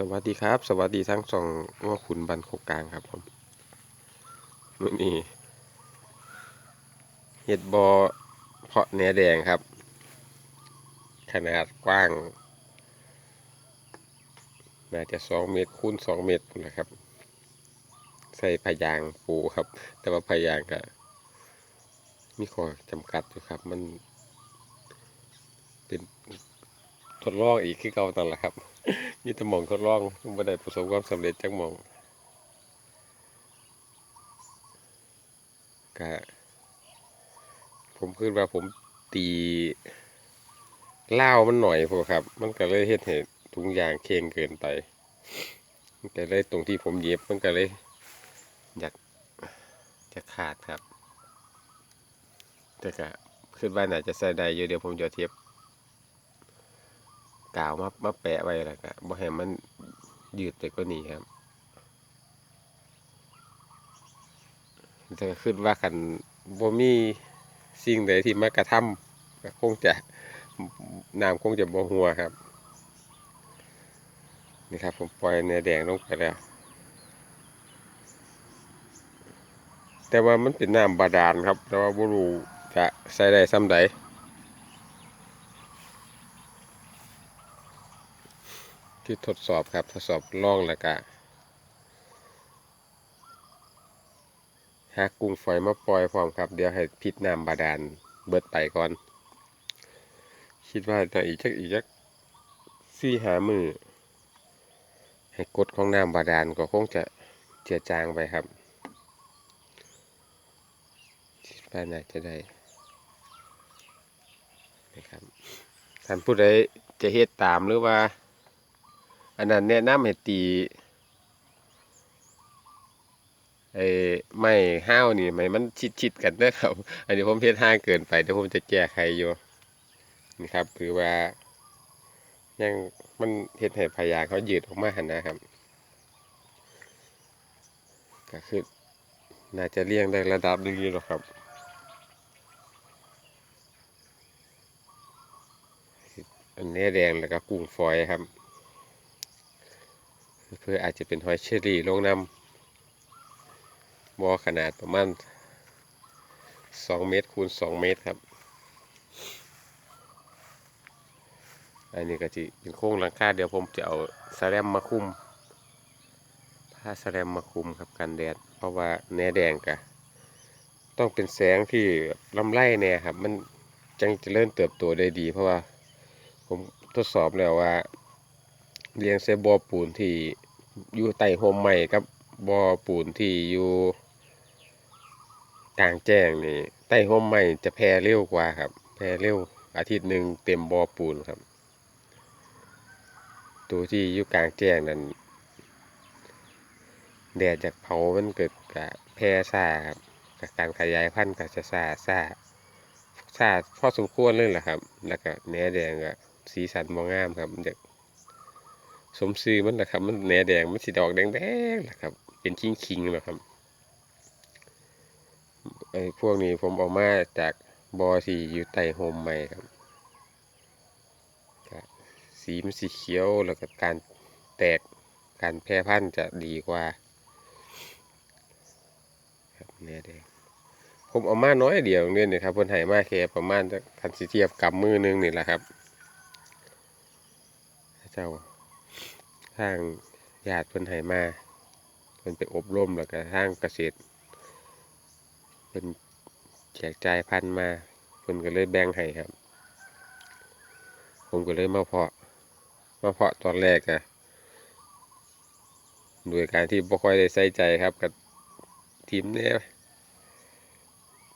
สวัสดีครับ สวัสดีทั้งสองว่าขุนบันโคกกลางครับผมมื่อนี้เห็ดบอเพาะเนื้อแดงครับ ขนาดกว้าง น่าจะสองเมตรคูณสองเมตรนะครับ ใส่พยางปูครับ แต่ว่าพยางก็มีข้อจำกัดอยู่ครับ มันเป็นทดลองอีกคือเก่านั่นแหละครับ มีแต่หมองทดลองไม่ได้ประสบความสำเร็จจักหมองก็ผมคิดว่าผมตีเล่ามันหน่อยพอครับ มันก็เลยเฮ็ดให้ถุงยางเค็งเกินไปมันก็เลยตรงที่ผมเย็บมันก็เลยอยากจะขาดครับ แต่ก็คิดว่าน่าจะใส่ได้อยู่เดี๋ยวผมจะเทียบ กาวมามาแปะไว้แล้วก็บ่ให้มันยืดไปกว่านี้ครับแต่ก็คิดว่าคันบ่มีสิ่งใดที่มากระทำก็คงจะน้ำคงจะบ่หัวครับ นี่ครับผมปล่อยเนื้อแดงลงไปแล้ว แต่ว่ามันเป็นน้ำบาดาลครับ แต่ว่าบ่รู้จะใส่ได้ซ้ำใด ที่ทดสอบครับทดสอบล่องแล้วก็หากุ้งฝอยมาปล่อยพร้อมครับ เดี๋ยวให้พิษน้ำบาดาลเบิดไปก่อน คิดว่าจะอีกจักอีกจักสี่หามือให้กดของน้ำบาดาลก็คงจะเจือจางไปครับคิดว่าน่าจะได้นะครับท่านผู้ใดจะเฮ็ดตามหรือว่า อันนั้นแนะนำให้ตีไอ้ไม้ห้าวนี่ไม้มันชิดๆกันเด้อครับ อันนี้ผมเฮ็ดห่างเกินไปเดี๋ยวผมจะแก้ไขอยู่นี่ครับ คือว่ายังมันเฮ็ดให้พยางเขายืดออกมาหันนะครับ ก็คือน่าจะเลี่ยงได้ระดับหนึงอยู่หรอกครับอันนี้แดงแล้วก็กุ้งฝอยครับ เพื่ออาจจะเป็นหอยเชอรี่ลงน้ำบอขนาดประมาณสองเมตรคูณสองเมตรครับ อันนี้ก็จะเป็นโค้งหลังคาเดี๋ยวผมจะเอาสแลมมาคุมผ้าสแลมมาคุมครับกันแดด เพราะว่าแหนแดงกะต้องเป็นแสงที่ลำไล่แน่ครับ มันจังจะเริ่มเติบโตได้ดี เพราะว่าผมทดสอบแล้วว่า เลี้ยงใส่บ่อปูนที่อยู่ใต้โฮมใหม่กับบ่อปูนที่อยู่กลางแจ้งนี่ใต้โฮมใหม่จะแพร่เร็วกว่าครับ แพร่เร็วอาทิตย์หนึ่งเต็มบ่อปูนครับ ตัวที่อยู่กลางแจ้งนั้นแดดจากเผามันเกิดกับแพร่ซาครับกับการขยายพันธุ์ก็จะซาซาซาพอสมควรเลยแหละครับ แล้วก็เนื้อแดงก็สีสันมองงามครับมันจะ สมซื้อมันแหละครับ มันแหนแดงมันสีดอกแดงแดงแหละครับ เป็นคิงคิงๆแหละครับไอ้พวกนี้ผมเออกมาจากบอที่อยู่ใต้โฮมใหม่ครับสีมันสีเขียวแล้วก็การแตกการแพร่พันธุ์จะดีกว่าครับแหนแดงผมเอามาน้อยเดียวเนี่ยนะครับเพิ่นให้มาแค่ประมาณจะคันสิเทียบกำมือหนึงนี่แหละครับ เจ้า ทางญาติเพิ่นให้มาเพิ่นไปอบรมแล้วก็ทางเกษตรเพิ่นแจกจ่ายพันธุ์มาเพิ่นก็เลยแบ่งให้ครับ ผมก็เลยมาเพาะมาเพาะตอนแรกอะโดยการที่บ่ค่อยได้ใส่ใจครับกับทีมแน่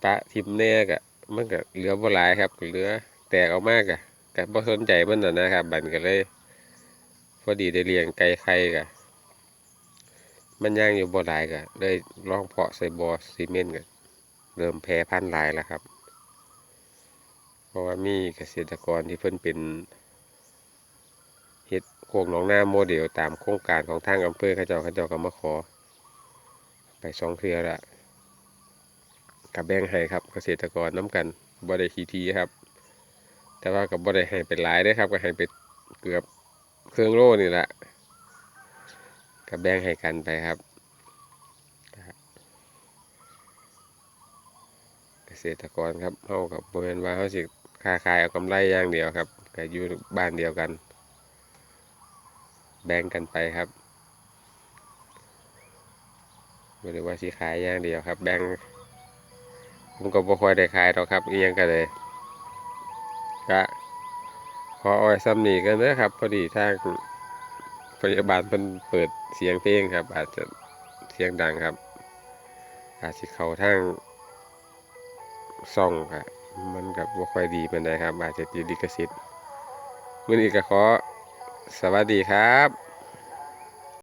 ปะทีมแน่กะมันก็เหลือบ่หลายครับก็เหลือแตกออกมากะก็บ่สนใจมันน่ะนะครับบัดก็เลย อดีได้เลี้ยงไก่ไข่กะมันย่างอยู่บ่หลายกะเลยลองเพาะใส่บ่อซีเมนต์กะเริ่มแพร่พันธุ์หลายแล้วครับ เพราะว่ามีเกษตรกรที่เพิ่นเป็นเฮ็ดโคกหนองนาโมเดลตามโครงการของทางอำเภอเขาเจ้าเขาเจ้าก็มาขอ ไปสองเทื่อละกับแบ่งให้ครับเกษตรกรน้ำกันบ่ได้ทีทีครับ แต่ว่ากับบ่ได้ให้เป็นหลายเด้ครับก็ให้ไปเกือบ เครื่องโล่นี่แหละก็แบ่งให้กันไปครับ เกษตรกรครับเฮากับบ่แม่นว่าเฮาสิค้าขายเอากำไรอย่างเดียวครับก็อยู่บ้านเดียวกัน แบ่งกันไปครับบ่ได้ว่าสิขายอย่างเดียวครับ แบ่งผมก็บ่ค่อยได้ขายดอกครับอียังก็เลยก็ ขออ้อยซ้ำนี้กันนะครับ พอดีทางพยาบาลเพิ่นเปิดเสียงเพลงครับ อาจจะเสียงดังครับ อาจจะเขาทางซ่องครับมันกับบ่ค่อยดีเป็นไดครับ อาจจะติดลิขสิทธิ์มื้อนี้ก็ขอสวัสดีครับ